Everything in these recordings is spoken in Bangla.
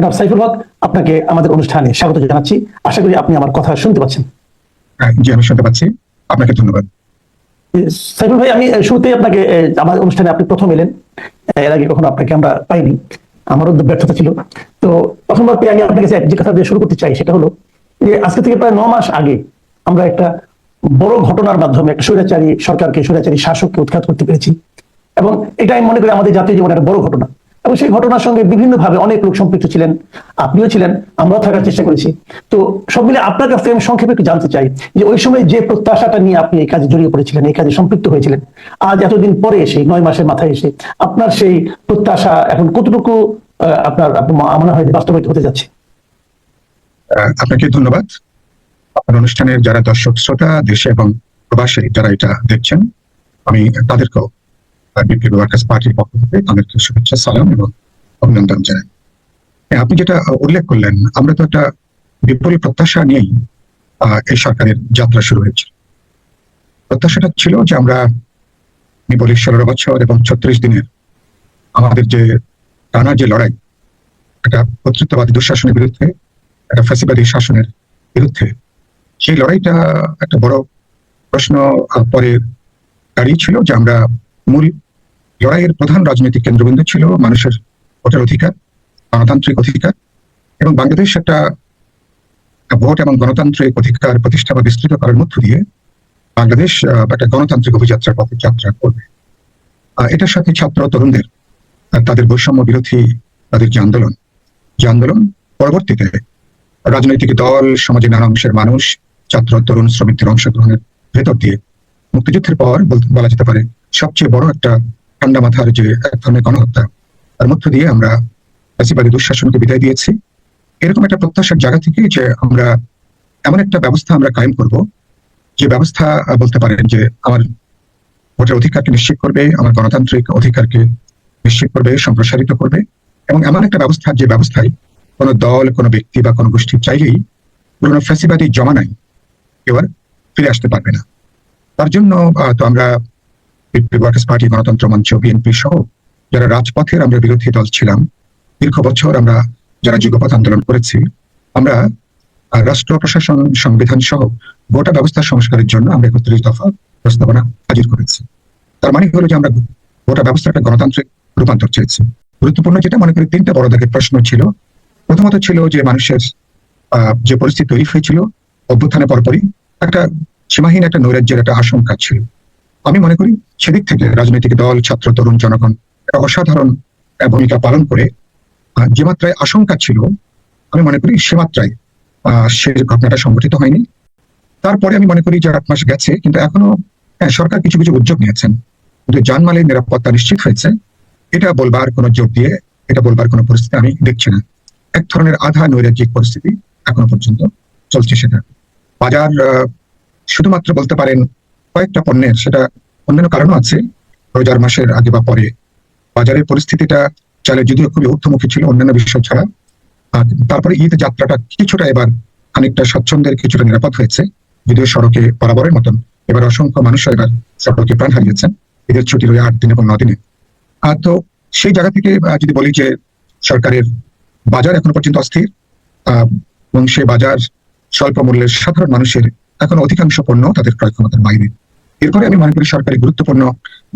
জনাব সাইফুল হক আপনাকে আমাদের অনুষ্ঠানে স্বাগত জানাচ্ছি। আশা করি আপনি আমার কথা শুনতে পাচ্ছেন। হ্যাঁ, জি আমি শুনতে পাচ্ছি। আপনাকে ধন্যবাদ। সাইফুল ভাই আমি শুরুতেই আপনাকে আমার অনুষ্ঠানে আপনি প্রথম এলেন। এর আগে কখনো আপনাকে আমরা পাইনি। আমারও ব্যর্থতা ছিল। তো প্রথমবার পেয়ে আমি আপনার কাছে যে কথা দিয়ে শুরু করতে চাই সেটা হলো যে আজকে থেকে প্রায় ন মাস আগে আমরা একটা বড় ঘটনার মাধ্যমে একটা স্বৈরাচারী সরকারকে স্বৈরাচারী শাসককে উৎখাত করতে পেরেছি। এবং এটা আমি মনে করি আমাদের জাতীয় জীবনে একটা বড় ঘটনা। এবং সেই ঘটনার সঙ্গে বিভিন্নভাবে অনেক লোক সম্পৃক্ত ছিলেন, আপনিও ছিলেন, আমরাও থাকার চেষ্টা করেছি। তো সব মিলে আপনার কাছ আমি সংক্ষেপে একটু জানতে চাই যে ওই সময় যে প্রত্যাশাটা নিয়ে আপনি এই কাজে জড়িয়ে পড়েছিলেন, এই কাজে সম্পৃক্ত হয়েছিলেন, আজ এতদিন পরে এসে, নয় মাসের মাথায় এসে আপনার সেই প্রত্যাশা এখন কতটুকু আপনার মনে হয় বাস্তবায়িত হতে যাচ্ছে? আপনাকে ধন্যবাদ। আপনার অনুষ্ঠানের যারা দর্শক, শ্রোতা, দেশে এবং প্রবাসে যারা এটা দেখছেন, আমি তাদেরকেও বিপ্লবী পার্টির পক্ষ থেকে তাদেরকে শুভেচ্ছা সালাম এবং অভিনন্দন জানাই। হ্যাঁ, আপনি যেটা উল্লেখ করলেন আমরা তো একটা বিপুল প্রত্যাশা নিয়েই এই সরকারের যাত্রা শুরু হয়েছে। প্রত্যাশাটা ছিল যে আমরা ষোলো বছর এবং ছত্রিশ দিনের আমাদের যে টানা যে লড়াই একটা কর্তৃত্ববাদী দুঃশাসনের বিরুদ্ধে একটা ফ্যাসিবাদী শাসনের বিরুদ্ধে সেই লড়াইটা একটা বড় প্রশ্ন পরে দাঁড়িয়েছিল যে আমরা মূল লড়াইয়ের প্রধান রাজনৈতিক কেন্দ্রবিন্দু ছিল মানুষের ভোটের অধিকার, গণতান্ত্রিক অধিকার এবং বাংলাদেশ একটা ভোট এবং গণতান্ত্রিক অধিকার প্রতিষ্ঠা বা বিস্তৃত করার মধ্য দিয়ে বাংলাদেশ একটা গণতান্ত্রিক অভিযাত্রার পথে যাত্রা করবে। এটার সাথে ছাত্র তরুণদের তাদের বৈষম্য বিরোধী, তাদের যে আন্দোলন যে আন্দোলন পরবর্তীতে রাজনৈতিক দল সমাজের নানা অংশের মানুষ, ছাত্র, তরুণ, শ্রমিকদের অংশগ্রহণের ভেতর দিয়ে মুক্তিযুদ্ধের পর বলা যেতে পারে সবচেয়ে বড় একটা ঠান্ডা মাথার যে এক ধরনের গণহত্যা, তার মধ্য দিয়ে আমরা ফ্যাসিবাদী দুঃশাসনকে বিদায় দিয়েছি। এরকম একটা প্রত্যাশার জায়গা থেকে যে আমরা এমন একটা ব্যবস্থা আমরা কায়েম করব, যে ব্যবস্থা বলতে পারেন যে আমার ভোটের অধিকারকে নিশ্চিত করবে, আমার গণতান্ত্রিক অধিকারকে নিশ্চিত করবে, সম্প্রসারিত করবে এবং এমন একটা ব্যবস্থা, যে ব্যবস্থায় কোনো দল, কোনো ব্যক্তি বা কোনো গোষ্ঠী চাইলেই পুরোনো ফ্যাসিবাদী জমানায় আর ফিরে আসতে পারবে না। তার জন্য তো আমরা ওয়ার্কার্স পার্টি গণতন্ত্র মঞ্চ, বিএনপি সহ যারা রাজপথের আমরা বিরোধী দল ছিলাম, দীর্ঘ বছর আমরা যারা যুগপথ আন্দোলন করেছি, আমরা রাষ্ট্র প্রশাসন সংবিধান সহ গোটা ব্যবস্থা সংস্কারের জন্য আমরা একত্রিশ দফা প্রস্তাবনা হাজির করেছি। তার মানে হলো যে আমরা গোটা ব্যবস্থাটা গণতান্ত্রিক রূপান্তর চেয়েছি। গুরুত্বপূর্ণ যেটা মনে করি তিনটা বড় দাগের প্রশ্ন ছিল। প্রথমত ছিল যে মানুষের যে পরিস্থিতি তৈরি হয়েছিল অভ্যুত্থানের পরপরই একটা সীমাহীন একটা নৈরাজ্যের একটা আশঙ্কা ছিল। আমি মনে করি সেদিক থেকে রাজনৈতিক দল ছাত্র তরুণ জনগণ অসাধারণ ভূমিকা পালন করে যে মাত্রায় আশঙ্কা ছিল আমি মনে করি সে মাত্রায় সে ঘটনাটা সংঘটিত হয়নি। তারপরে আমি মনে করি যে আট মাস গেছে কিন্তু এখনও হ্যাঁ, সরকার কিছু কিছু উদ্যোগ নিয়েছেন। কিন্তু জানমালের নিরাপত্তা নিশ্চিত হয়েছে। এটা বলবার কোনো জোর দিয়ে এটা বলবার কোনো পরিস্থিতি আমি দেখছি না। এক ধরনের আধা নৈরাজ্যিক পরিস্থিতি এখনও পর্যন্ত চলছে সেটা। বাজার শুধুমাত্র বলতে পারেন কয়েকটা পণ্যের সেটা অন্যান্য কারণও আছে। রোজার মাসের আগে বা পরে বাজারের পরিস্থিতিটা চালে যদিও খুবই ঊর্ধ্বমুখী ছিল অন্যান্য বিষয় ছাড়া। আর তারপরে ঈদ যাত্রাটা কিছুটা এবার খানিকটা স্বচ্ছন্দের কিছুটা নিরাপদ হয়েছে। যদিও সড়কে বরাবরের মতন এবার অসংখ্য মানুষ এবার সড়কে প্রাণ হারিয়েছেন। ঈদের ছুটি রয়ে আট দিন এবং ন দিনে। আর তো সেই জায়গা থেকে যদি বলি যে সরকারের বাজার এখনও পর্যন্ত অস্থির আহ, এবং সেই বাজার স্বল্প মূল্যের সাধারণ মানুষের এখন অধিকাংশ পণ্য তাদের ক্রয় ক্ষমতার বাইরে। এরপরে আমি মনে করি সরকারি গুরুত্বপূর্ণ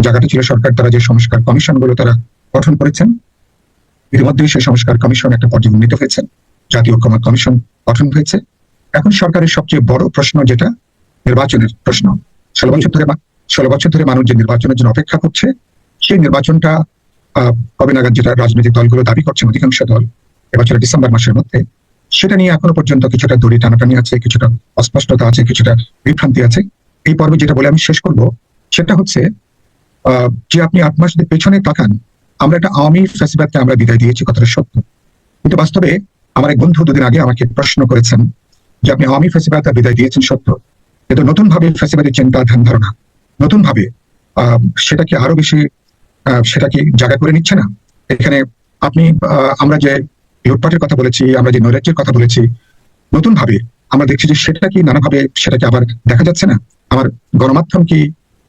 জায়গাটা ছিল সরকার তারা যে সংস্কার কমিশনগুলো তারা গঠন করেছেন। ইতিমধ্যে সেই সংস্কার কমিশন একটা পর্যায়ে উন্নীত হয়েছে। জাতীয় ঐক্যমত কমিশন গঠন হয়েছে। এখন সরকারের সবচেয়ে বড় প্রশ্ন যেটা, নির্বাচনের প্রশ্ন। ষোলো বছর ধরে ষোলো বছর ধরে মানুষ যে নির্বাচনের জন্য অপেক্ষা করছে, সেই নির্বাচনটা কবে নাগাদ যেটা রাজনৈতিক দলগুলো দাবি করছেন, অধিকাংশ দল, এবছরের ডিসেম্বর মাসের মধ্যে সেটা নিয়ে এখনও পর্যন্ত কিছুটা দড়ি টানাটানি আছে, কিছুটা অস্পষ্টতা আছে, কিছুটা বিভ্রান্তি আছে। এই পর্বে যেটা বলে আমি শেষ করব, সেটা হচ্ছে যে আপনি আট মাস পেছনে তাকান, আমরা একটা আওয়ামী ফ্যাসিবাদকে আমরা বিদায় দিয়েছি, কথাটা সত্য। কিন্তু বাস্তবে আমার এক বন্ধু দুদিন আগে আমাকে প্রশ্ন করেছেন যে আপনি আওয়ামী ফ্যাসিবাদ বিদায় দিয়েছেন সত্য। কিন্তু নতুন ভাবে ফ্যাসিবাদের চিন্তা ধ্যান ধারণা নতুন ভাবে সেটাকে আরও বেশি সেটাকে জায়গা করে নিচ্ছে না। এখানে আপনি আমরা যে লুটপাটের কথা বলেছি, আমরা যে নৈরাজ্যের কথা বলেছি নতুন ভাবে আমরা দেখছি যে সেটা কি নানাভাবে সেটাকে আবার দেখা যাচ্ছে না? আমার গণমাধ্যম কি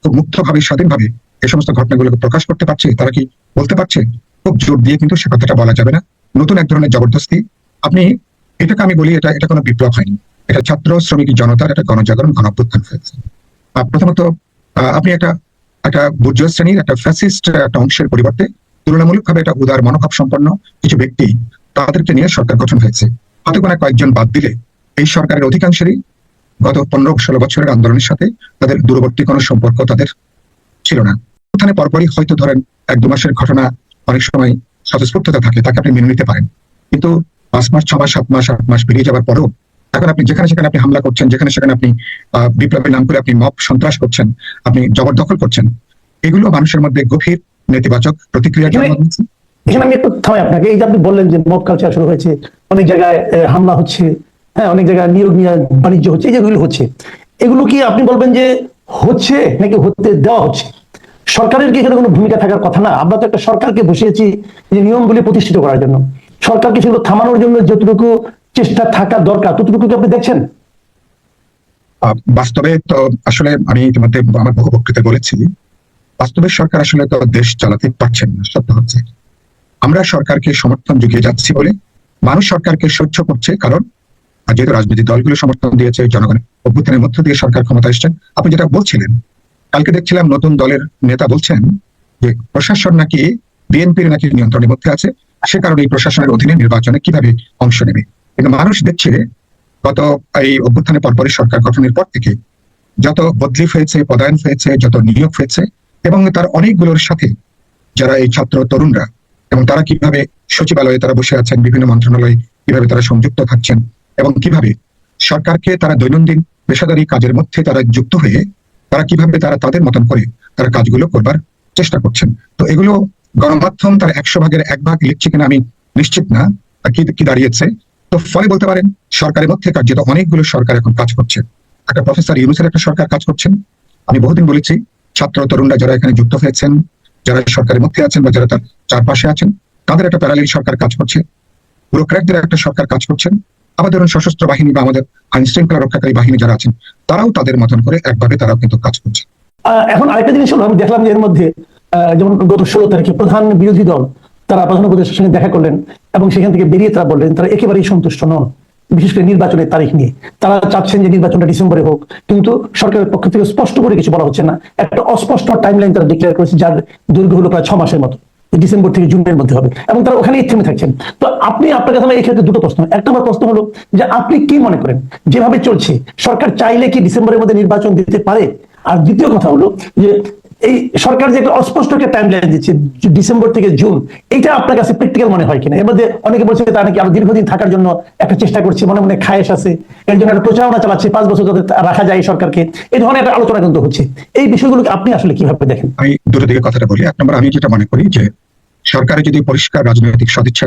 খুব মুক্তভাবে, স্বাধীনভাবে এই সমস্ত ঘটনাগুলোকে প্রকাশ করতে পারছে? তারা কি বলতে পারছে? খুব জোর দিয়ে কিন্তু সে কথাটা বলা যাবে না। নতুন এক ধরনের জবরদস্তি। আপনি, এটাকে আমি বলি, এটা এটা কোনো বিপ্লব হয়নি। এটা ছাত্র, শ্রমিক, জনতার একটা গণজাগরণ গণ অভ্যুত্থান হয়েছে প্রথমত আপনি একটা একটা বুর্জুয়া শ্রেণির, একটা ফ্যাসিস্ট, একটা অংশের পরিবর্তে তুলনামূলকভাবে একটা উদার মনোভাব সম্পন্ন কিছু ব্যক্তি তাদেরকে নিয়ে সরকার গঠন হয়েছে। হাতে গোনা কয়েকজন বাদ দিলে এই সরকারের অধিকাংশেরই গত পনেরো ষোলো বছরের আন্দোলনের সাথে তাদের দূরবর্তী কোনো সম্পর্ক তাদের ছিল না। ওখানে পরপরই হয়তো ধরেন এক দু মাসের ঘটনা অনেক সময় স্বতঃস্ফূর্ততা থাকে তাকে আপনি মেনে নিতে পারেন। কিন্তু পাঁচ মাস ছ মাস সাত মাস আট মাস বেরিয়ে যাওয়ার পরেও এখন আপনি যেখানে সেখানে আপনি হামলা করছেন যেখানে সেখানে আপনি আহ, বিপ্লবের নাম করে আপনি মব সন্ত্রাস করছেন আপনি জবরদখল করছেন এগুলো মানুষের মধ্যে গভীর নেতিবাচক প্রতিক্রিয়া জন্ম দিচ্ছে এখানে আমি একটু থামাই আপনাকে। এই যে আপনি বললেন যে মব কালচার শুরু হয়েছে, অনেক জায়গায় হামলা হচ্ছে হ্যাঁ অনেক জায়গায় নিয়োগ নিয়ে বাণিজ্য হচ্ছে, এই যেগুলো হচ্ছে। এগুলো কি আপনি বলবেন যে হচ্ছে নাকি হতে দেওয়া হচ্ছে? সরকারের কি এখানে কোনো ভূমিকা থাকার কথা না? আমরা তো একটা সরকারকে বসিয়েছি যে নিয়মগুলি প্রতিষ্ঠিত করার জন্য। সরকারকে সেগুলো থামানোর জন্য যতটুকু চেষ্টা থাকা দরকার, ততটুকু কি আপনি দেখছেন? বাস্তবে তো আসলে আমি ইতিমধ্যে আমার বহু বক্তৃতা বলেছি। বাস্তবে সরকার আসলে তো দেশ চালাতে পারছেন না, সত্য হচ্ছে। আমরা সরকারকে সমর্থন জুগিয়ে যাচ্ছি বলে মানুষ সরকারকে সহ্য করছে, কারণ যেহেতু রাজনৈতিক দলগুলো সমর্থন দিয়েছে জনগণের অভ্যুত্থানের মধ্য দিয়ে সরকার ক্ষমতা এসছেন, আপনি যেটা বলছিলেন, কালকে দেখছিলাম নতুন দলের নেতা বলছেন যে প্রশাসন নাকি বিএনপির নাকি নিয়ন্ত্রণের মধ্যে আছে, সে কারণে এই প্রশাসনের অধীনে নির্বাচনে কীভাবে অংশ নেবে? কিন্তু মানুষ দেখছে গত এই অভ্যুত্থানের পরপরই সরকার গঠনের পর থেকে যত বদলি হয়েছে, পদায়ন হয়েছে, যত নিয়োগ হয়েছে এবং তার অনেকগুলোর সাথে যারা এই ছাত্র তরুণরা এবং তারা কীভাবে সচিবালয়ে তারা বসে আছেন, বিভিন্ন মন্ত্রণালয়ে কীভাবে তারা সংযুক্ত থাকছেন এবং কীভাবে সরকারকে তারা দৈনন্দিন পেশাদারি কাজের মধ্যে তারা যুক্ত হয়ে তারা কীভাবে তারা তাদের মতন করে তারা কাজগুলো করবার চেষ্টা করছেন। তো এগুলো গণমাধ্যম তার একশো ভাগের এক ভাগ লিখছে কিনা আমি নিশ্চিত না কি দাঁড়িয়েছে। তো ফলে বলতে পারেন, সরকারের মধ্যে কার্যত অনেকগুলো সরকার এখন কাজ করছে। একটা প্রফেসর ইউনুসের একটা সরকার কাজ করছেন। আমি বহুদিন বলেছি, ছাত্র তরুণরা যারা এখানে যুক্ত হয়েছেন, যারা সরকারের মধ্যে আছেন বা যারা তার চারপাশে আছেন। তাদের একটা প্যারালিল সরকার কাজ করছে। ব্যুরোক্র্যাটদের একটা সরকার কাজ করছেন। আবার ধরুন সশস্ত্র বাহিনী বা আমাদের আইন শৃঙ্খলা রক্ষাকারী বাহিনী যারা আছেন, তারাও তাদের মতন করে একভাবে তারাও কিন্তু কাজ করছে। এখন আরেকটা জিনিস আমি দেখলাম যে এর মধ্যে যেমন গত ষোলো তারিখে প্রধান বিরোধী দল, তারা প্রধান উপদেষ্টার সঙ্গে দেখা করলেন এবং সেখান থেকে বেরিয়ে তারা বললেন, তারা একেবারেই সন্তুষ্ট নন, বিশেষ করে নির্বাচনের তারিখ নিয়ে। তারা চাচ্ছেন যে নির্বাচনটা ডিসেম্বরে হোক, কিন্তু সরকারের পক্ষ থেকে স্পষ্ট করে কিছু বলা হচ্ছে না। একটা অস্পষ্ট টাইমলাইন তারা ডিক্লেয়ার করেছে, যার দৈর্ঘ্য হলো প্রায় ছ মাসের মতো। ডিসেম্বর থেকে জুনের মধ্যে হবে এবং তারা ওখানেই থেমে থাকছেন। তো আপনি আপনার কাছে এই ক্ষেত্রে দুটো প্রশ্ন। একটা আমার প্রশ্ন হলো যে আপনি কি মনে করেন? যেভাবে চলছে, সরকার চাইলে কি ডিসেম্বরের মধ্যে নির্বাচন দিতে পারে? আর দ্বিতীয় কথা হলো যে এই সরকার যে একটা অস্পষ্ট একটা টাইম লাইন দিচ্ছে ডিসেম্বর থেকে জুন এটা আপনার কাছে প্র্যাকটিক্যাল মনে হয় কিনা? এর মধ্যে অনেকে বলছে তারা নাকি আরও দীর্ঘদিন থাকার জন্য একটা চেষ্টা করছে, মনে মনে খায়েশ আছে, এর জন্য একটা প্রচারণা চালাচ্ছে, পাঁচ বছর যাতে রাখা যায় সরকারকে। এই ধরনের একটা আলোচনা কিন্তু হচ্ছে। এই বিষয়গুলোকে আপনি আসলে কীভাবে দেখেন? আমি দুটো দিকে কথাটা বলি। এক নম্বর, আমি যেটা মনে করি যে সরকারের যদি পরিষ্কার রাজনৈতিক সদিচ্ছা